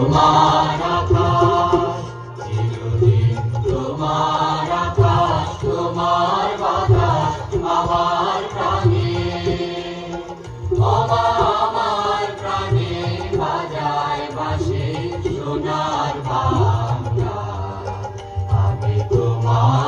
তোমার চিরদিন তোমার আকাশ তোমার বাতাস আমার প্রাণে আমার প্রাণে বাজায় বাসে সোনার বাংলা আমি তোমায়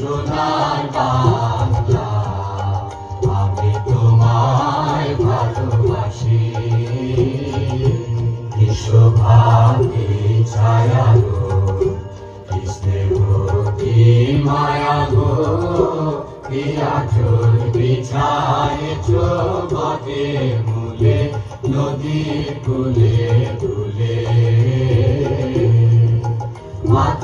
সোনার বাংলা আমি তোমায় ভালোবাসি। বিশ্বভাবী ছায়া গো মায়া গো বিছায় চোখে নদী কুলে